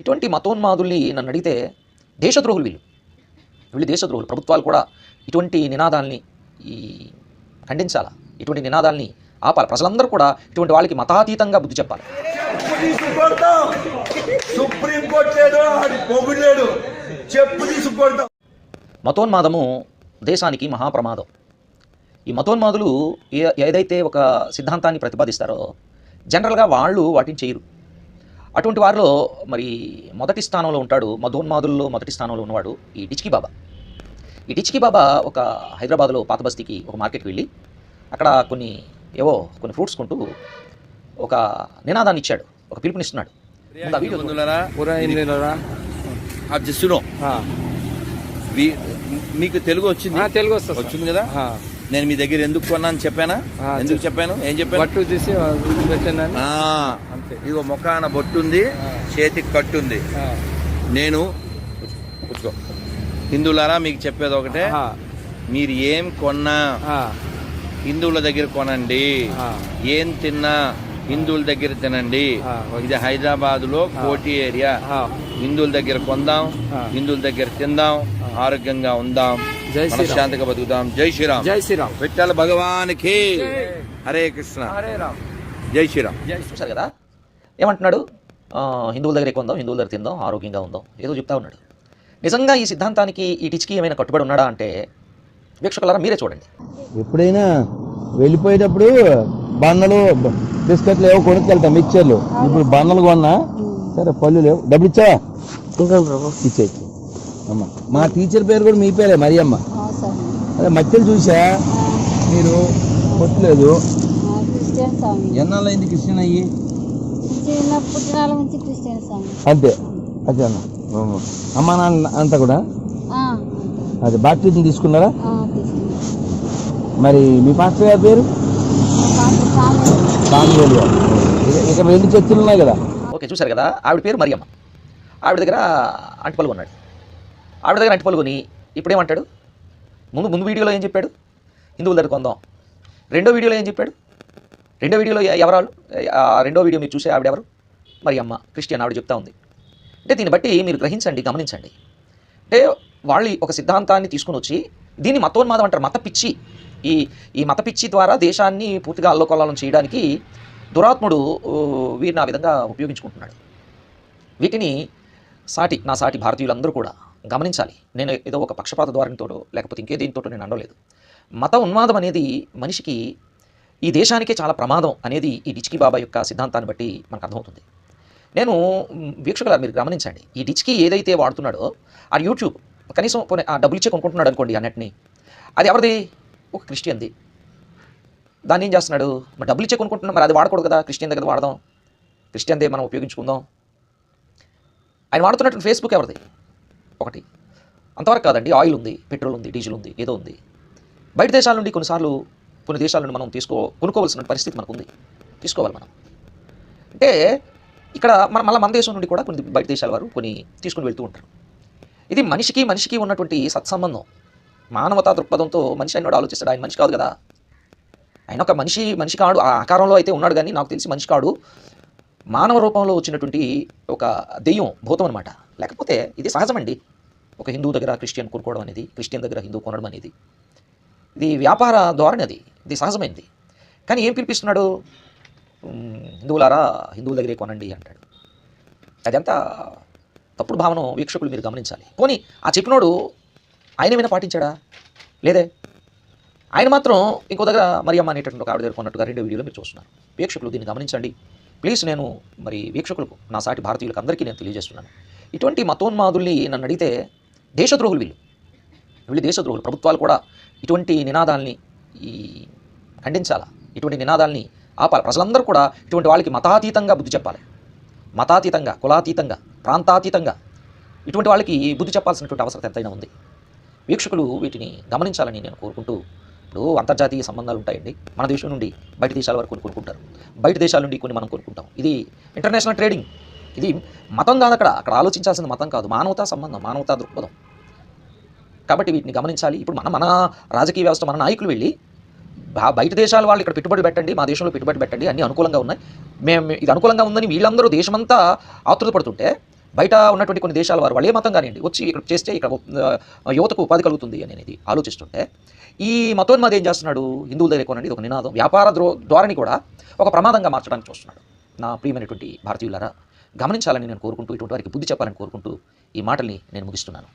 ఇటువంటి మతోన్మాదుల్ని నన్ను అడిగితే దేశద్రోహులు వీళ్ళు. వీళ్ళు దేశద్రోహులు. ప్రభుత్వాలు కూడా ఇటువంటి నినాదాల్ని ఈ ఖండించాలా? ఇటువంటి నినాదాల్ని ఆపాలి? ప్రజలందరూ కూడా ఇటువంటి వాళ్ళకి మతాతీతంగా బుద్ధి చెప్పాలి? సుప్రీం మతోన్మాదము దేశానికి మహాప్రమాదం. ఈ మతోన్మాదులు ఏ ఏదైతే ఒక సిద్ధాంతాన్ని ప్రతిపాదిస్తారో జనరల్గా వాళ్ళు వాటిని చేయరు. అటువంటి వారిలో మరి మొదటి స్థానంలో ఉంటాడు మతోన్మాదుల్లో మొదటి స్థానంలో ఉన్నవాడు ఈ డిచ్కి బాబా. ఈ డిచ్కి బాబా ఒక హైదరాబాద్లో పాత బస్తీకి ఒక మార్కెట్కి వెళ్ళి అక్కడ కొన్ని ఏవో కొన్ని ఫ్రూట్స్ కొంటూ ఒక నినాదాన్ని ఇచ్చాడు ఒక పిలుపునిస్తున్నాడు. మీకు తెలుగు వచ్చింది? తెలుగు. వచ్చింది కదా. నేను మీ దగ్గర ఎందుకు కొన్నాను చెప్పానా? ఎందుకు చెప్పు. చెప్పాను? ఏం చెప్పాను? ఇదిగో ముఖాన బొట్టుంది. చేతికి కట్టుంది. నేను హిందువులారా మీకు చెప్పేది ఒకటే. మీరు ఏం కొన్నా. హిందువుల దగ్గర కొనండి. ఏం తిన్నా హిందువుల దగ్గర తినండి. ఇది హైదరాబాద్లో కోటి ఏరియా. హిందువుల దగ్గర కొందాం. హిందువుల దగ్గర తిందాం. ఆరోగ్యంగా ఉందాం. మనశ్శాంతిగా బతుకుదాం జై శ్రీరామ్ జై శ్రీరామ్ విఠల భగవానికి హరే కృష్ణ హరే రామ్ జై శ్రీరామ్ చూశారు కదా ఏమంటున్నాడు? ఆ, హిందువుల దగ్గర ఎక్కువ ఉందాం హిందువుల దగ్గర తిందాం ఆరోగ్యంగా ఉందాం ఏదో చెప్తా ఉన్నాడు. నిజంగా ఈ సిద్ధాంతానికి ఈ టిచ్కి ఏమైనా కట్టుబడి ఉన్నాడా అంటే వీక్షకులారా మీరే చూడండి. ఎప్పుడైనా వెళ్ళిపోయేటప్పుడు బన్నలు బ- బిస్కెట్లు ఏవో కొనుక్కెళ్తాం మిక్చర్లు. ఇప్పుడు బన్నలు కొన్నా సరే పళ్ళు లేవు. డబ్బులు ఇచ్చా ఇచ్చే అమ్మ మా టీచర్ పేరు కూడా మీ పేరే మరి అమ్మ అదే మధ్యలో చూసా? మీరు కొట్టలేదు. ఎన్నాళ్ళు అయింది క్రిస్టియన్ అయ్యి? పుట్టినాల నుంచి అంతే. అదే అన్న. అమ్మ. అమ్మ నాన్న అంతా కూడా? ఆ, అదే. బాప్టిజం తీసుకున్నారా? ఆ, తీసుకున్నాం. మరి మీ పాస్టర్ గారి పేరు? గారు ఇక్కడ రెండు చర్చిలు ఉన్నాయి కదా. ఓకే చూశారు కదా? ఆవిడ పేరు మరియమ్మ. ఆవిడ దగ్గర అంటిపల్లి కొన్నాడు ఆవిడ దగ్గర అంటిపల్లి కొని ఇప్పుడేమంటాడు? ముందు ముందు వీడియోలో ఏం చెప్పాడు? హిందువుల దగ్గర కొందాం. రెండో వీడియోలో ఏం చెప్పాడు? రెండో వీడియోలో ఎవరాలు రెండో వీడియో మీరు చూసే ఆవిడ ఎవరు మరియమ్మ క్రిస్టియన్ ఆవిడ చెప్తా ఉంది. అంటే దీన్ని బట్టి మీరు గ్రహించండి గమనించండి. అంటే వాళ్ళు ఒక సిద్ధాంతాన్ని తీసుకుని వచ్చి దీన్ని మతోన్మాదం అంటారు మత పిచ్చి. ఈ ఈ మత పిచ్చి ద్వారా దేశాన్ని పూర్తిగా అల్లోకొల్లాలం చేయడానికి దురాత్ముడు వీరిని ఆ విధంగా ఉపయోగించుకుంటున్నాడు. వీటిని సాటి నా సాటి భారతీయులందరూ కూడా గమనించాలి. నేను ఏదో ఒక పక్షపాత ద్వారంతో లేకపోతే ఇంకే దీనితోటో నేను అనలేదు మత ఉన్మాదం అనేది మనిషికి ఈ దేశానికే చాలా ప్రమాదం అనేది ఈ డిచ్కి బాబా యొక్క సిద్ధాంతాన్ని బట్టి మనకు అర్థమవుతుంది. నేను మ్, మీరు గమనించండి. ఈ డిచ్కి ఏదైతే వాడుతున్నాడో ఆ యూట్యూబ్ కనీసం పోనీ ఆ డబ్బులు ఇచ్చే కొనుక్కుంటున్నాడు అనుకోండి ఆ అది ఎవరిది? ఒక క్రిస్టియన్ది. దాన్ని ఏం చేస్తున్నాడు? మరి డబ్బులు ఇచ్చే కొనుక్కుంటున్నాం మరి అది వాడకూడదు కదా క్రిస్టియన్ దగ్గర వాడదాం. క్రిస్టియన్దే మనం ఉపయోగించుకుందాం. ఆయన వాడుతున్నటువంటి ఫేస్బుక్ ఎవరిది? ఒకటి. అంతవరకు కాదండి ఆయిల్ ఉంది పెట్రోల్ ఉంది డీజిల్ ఉంది ఏదో ఉంది. బయట దేశాల నుండి కొన్నిసార్లు కొన్ని దేశాల నుండి మనం తీసుకో కొనుక్కోవాల్సిన పరిస్థితి మనకు ఉంది తీసుకోవాలి మనం. అంటే ఇక్కడ మన మళ్ళీ మన దేశం నుండి కూడా కొన్ని బయట దేశాల వారు కొన్ని తీసుకుని వెళ్తూ ఉంటారు. ఇది మనిషికి మనిషికి ఉన్నటువంటి సత్సంబంధం. మానవతా దృక్పథంతో మనిషి అయినాడు ఆలోచిస్తాడు ఆయన మనిషి కాదు కదా. ఆయన ఒక మనిషి మనిషి కాడు ఆ ఆకారంలో అయితే ఉన్నాడు కానీ నాకు తెలిసి మనిషి కాడు. మానవ రూపంలో వచ్చినటువంటి ఒక దెయ్యం భూతం అనమాట లేకపోతే ఇది సహజమండి. ఒక హిందూ దగ్గర క్రిస్టియన్ కొనుక్కోవడం అనేది క్రిస్టియన్ దగ్గర హిందూ కొనడం అనేది. ఇది వ్యాపార ధోరణి అది. ఇది సహజమైంది. కానీ ఏం పిలిపిస్తున్నాడు? హిందువులారా హిందువుల దగ్గరే కొనండి అంటాడు. అదంతా తప్పుడు భావన వీక్షకులు మీరు గమనించాలి. పోనీ ఆ చెప్పినోడు ఆయన ఏమైనా పాటించాడా? లేదే? ఆయన మాత్రం ఇంకో దగ్గర మరియమ్మ అనేటటువంటి ఒక ఆవిడ దగ్గర కొన్నట్టుగా రెండు వీడియోలు మీరు చూస్తున్నారు. వీక్షకులు దీన్ని గమనించండి. ప్లీజ్ నేను మరి వీక్షకులకు నా సాటి భారతీయులకు అందరికీ నేను తెలియజేస్తున్నాను. ఇటువంటి మతోన్మాదుల్ని నన్ను అడిగితే దేశద్రోహులు వీళ్ళు. వీళ్ళు దేశద్రోహులు. ప్రభుత్వాలు కూడా ఇటువంటి నినాదాల్ని ఈ ఖండించాలా? ఇటువంటి నినాదాల్ని ఆపాలి? ప్రజలందరూ కూడా ఇటువంటి వాళ్ళకి మతాతీతంగా బుద్ధి చెప్పాలి. మతాతీతంగా కులాతీతంగా ప్రాంతాతీతంగా ఇటువంటి వాళ్ళకి బుద్ధి చెప్పాల్సినటువంటి అవసరం ఎంతైనా ఉంది. వీక్షకులు వీటిని గమనించాలని నేను కోరుకుంటూ ఇప్పుడు అంతర్జాతీయ సంబంధాలు ఉంటాయండి. మన దేశం నుండి బయట దేశాల వరకు కొన్ని కొనుక్కుంటారు. బయట దేశాల నుండి కొన్ని మనం కొనుక్కుంటాం. ఇది ఇంటర్నేషనల్ ట్రేడింగ్ ఇది మతం కాదు అక్కడ. అక్కడ ఆలోచించాల్సిన మతం కాదు. మానవతా సంబంధం మానవతా దృక్పథం. కాబట్టి వీటిని గమనించాలి. ఇప్పుడు మన మన రాజకీయ వ్యవస్థ మన నాయకులు వెళ్ళి బయట దేశాల వాళ్ళు ఇక్కడ పెట్టుబడి పెట్టండి మా దేశంలో పెట్టుబడి పెట్టండి అన్ని అనుకూలంగా ఉన్నాయి. మేము ఇది అనుకూలంగా ఉందని వీళ్ళందరూ దేశమంతా ఆతృత పడుతుంటే బయట ఉన్నటువంటి కొన్ని దేశాల వారు వాళ్ళు ఏ మతం కానివ్వండి వచ్చి ఇక్కడ చేస్తే ఇక్కడ యువతకు ఉపాధి కలుగుతుంది అని అనేది ఆలోచిస్తుంటే ఈ మతోన్మాది ఏం చేస్తున్నాడు? హిందువుల దగ్గర కొనండి ఇది ఒక నినాదం. వ్యాపార ద్రో ధోరణి కూడా ఒక ప్రమాదంగా మార్చడానికి చూస్తున్నాడు. నా ప్రియమైనటువంటి భారతీయులారా గమనించాలని నేను కోరుకుంటూ ఇటువంటి వారికి బుద్ధి చెప్పాలని కోరుకుంటూ ఈ మాటల్ని నేను ముగిస్తున్నాను.